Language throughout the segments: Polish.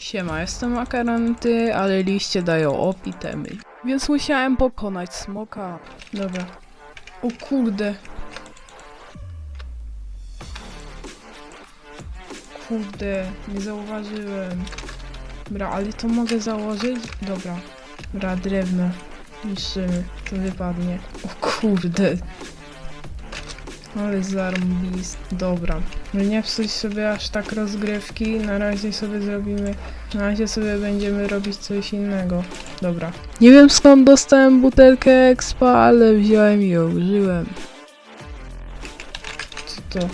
Siema, jestem makaranty, ale liście dają opitemy. Więc musiałem pokonać smoka. Dobra. O kurde. Kurde, nie zauważyłem. Dobra, ale to mogę założyć? Dobra. Dobra, drewno. Niszczymy. To wypadnie. O kurde. Ale zarąbist. Dobra. No nie psuć sobie aż tak rozgrywki. Na razie sobie zrobimy... Na razie sobie będziemy robić coś innego. Dobra. Nie wiem skąd dostałem butelkę expa, ale wziąłem i ją użyłem. Co to?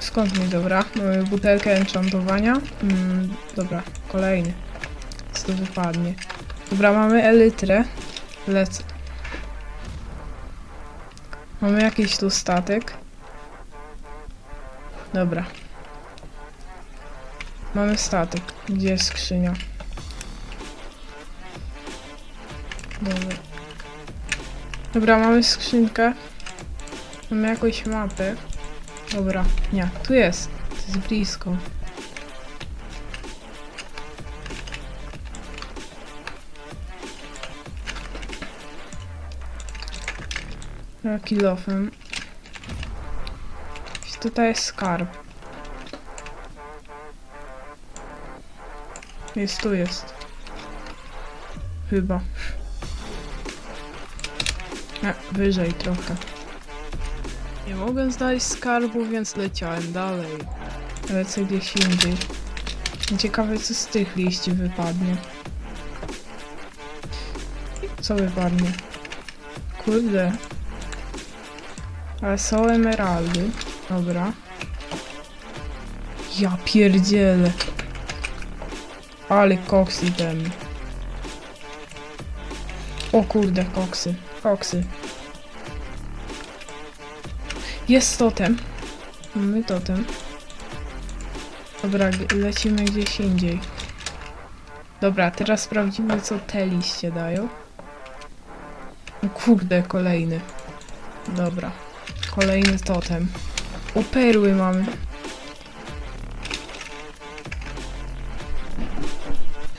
Skąd mi dobra? Mamy butelkę enchantowania. Mm, dobra, kolejny. Co to wypadnie? Dobra, mamy elytrę. Lecę. Mamy jakiś tu statek. Dobra. Mamy statek. Gdzie jest skrzynia? Dobra. Dobra, mamy skrzynkę. Mamy jakąś mapę. Dobra, nie, tu jest. To jest blisko. Kilofem. Tutaj jest skarb. Jest, tu jest. Chyba. Nie, wyżej trochę. Nie mogę znaleźć skarbu, więc leciałem dalej. Lecę gdzieś indziej. Ciekawe co z tych liści wypadnie. Co wypadnie? Kurde. Ale są emeraldy. Dobra. Ja pierdzielę. Ale koksy ten. O kurde, koksy. Koksy. Jest totem. Mamy totem. Dobra, lecimy gdzieś indziej. Dobra, teraz sprawdzimy co te liście dają. O kurde, kolejny. Dobra. Kolejny totem. O, perły mamy.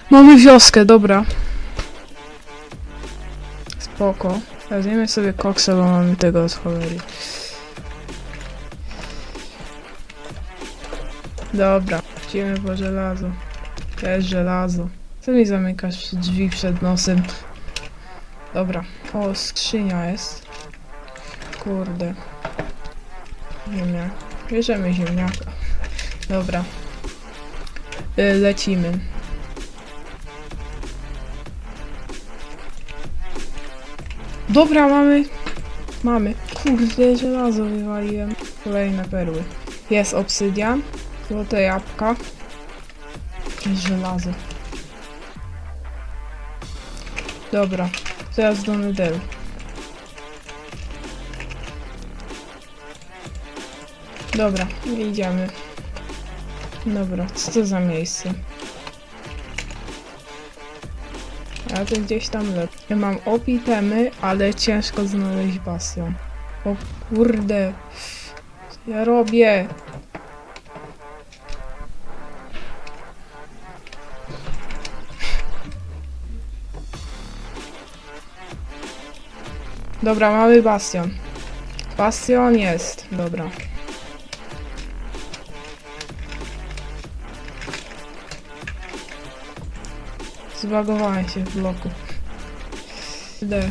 Mamy wioskę, dobra. Spoko. Weźmiemy sobie koksa, bo mamy tego od cholery. Dobra, idziemy po żelazo. Też żelazo. Co mi zamykasz drzwi przed nosem? Dobra. O, skrzynia jest. Kurde. Ziemniak. Bierzemy ziemniaka. Dobra. Y, lecimy. Dobra, mamy. Mamy. Kurde, żelazo wywaliłem. Kolejne perły. Jest obsydian. Złote jabłka. I żelazo. Dobra. Teraz do Netheru. Dobra, idziemy. Dobra, co to za miejsce? Ja to gdzieś tam lecę. Ja mam opitemy, ale ciężko znaleźć bastion. O kurde. Co ja robię? Dobra, mamy bastion. Bastion jest. Dobra. забаговалась а в блоку. Да.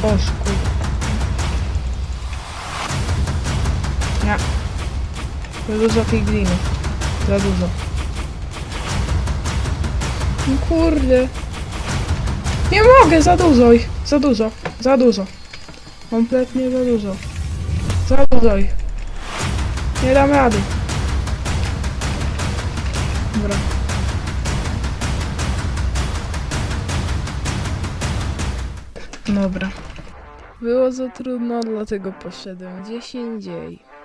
Пошку. Za dużo tej gliny. Za dużo. No kurde. Nie mogę, za dużo ich. Za dużo. Za dużo. Kompletnie za dużo. Za dużo ich. Nie dam rady. Dobra. Dobra. Było za trudno, dlatego poszedłem gdzieś indziej.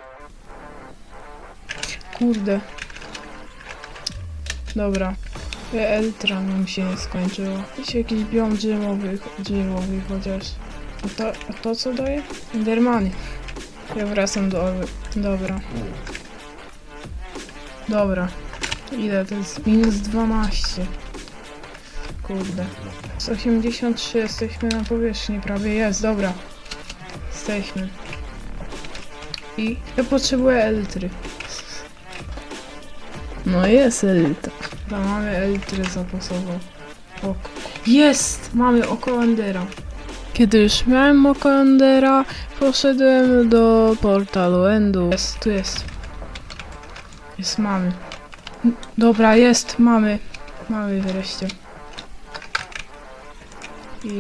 Kurde. Dobra. Eltra mi się skończyło. Jest jakiś biom drzewowy, drzewowy chociaż. A to, a to co daje? Endermany. Ja wracam do Orły. Dobra. Dobra. Ile to jest? Minus 12. Kurde. Z 83 jesteśmy na powierzchni prawie. Jest, dobra. Jesteśmy. I ja potrzebuję elitry. No jest elitra. Dobra, mamy elitrę zapasową. O, jest! Mamy oko Endera. Kiedy już miałem oko Endera, poszedłem do portalu Endu. Jest, tu jest. Jest, mamy. Dobra, jest, mamy. Mamy wreszcie. I...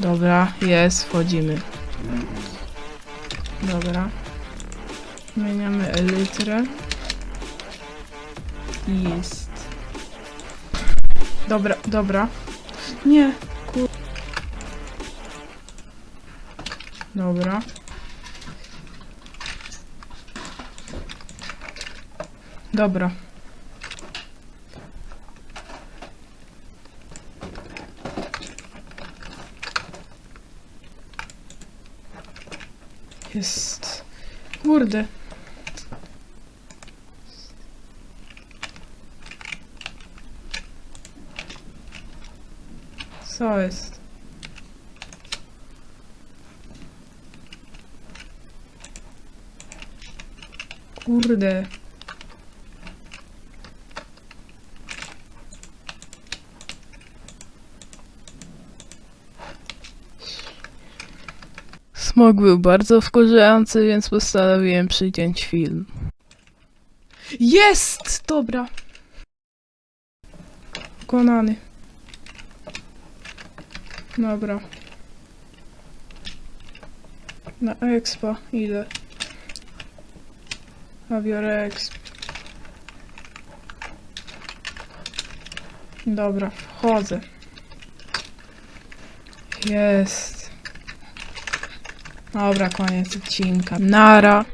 Dobra, jest, wchodzimy. Dobra. Zmieniamy elytrę. Jest. Dobra, dobra. Nie, kur... Dobra. Dobra. Jest. Kurde. Co jest? Kurde. Smog był bardzo wkurzający, więc postanowiłem przyciąć film. Jest! Dobra. Konany. Dobra. Na expa idę. A biorę exp. Dobra, wchodzę. Jest. Dobra, koniec odcinka. Nara.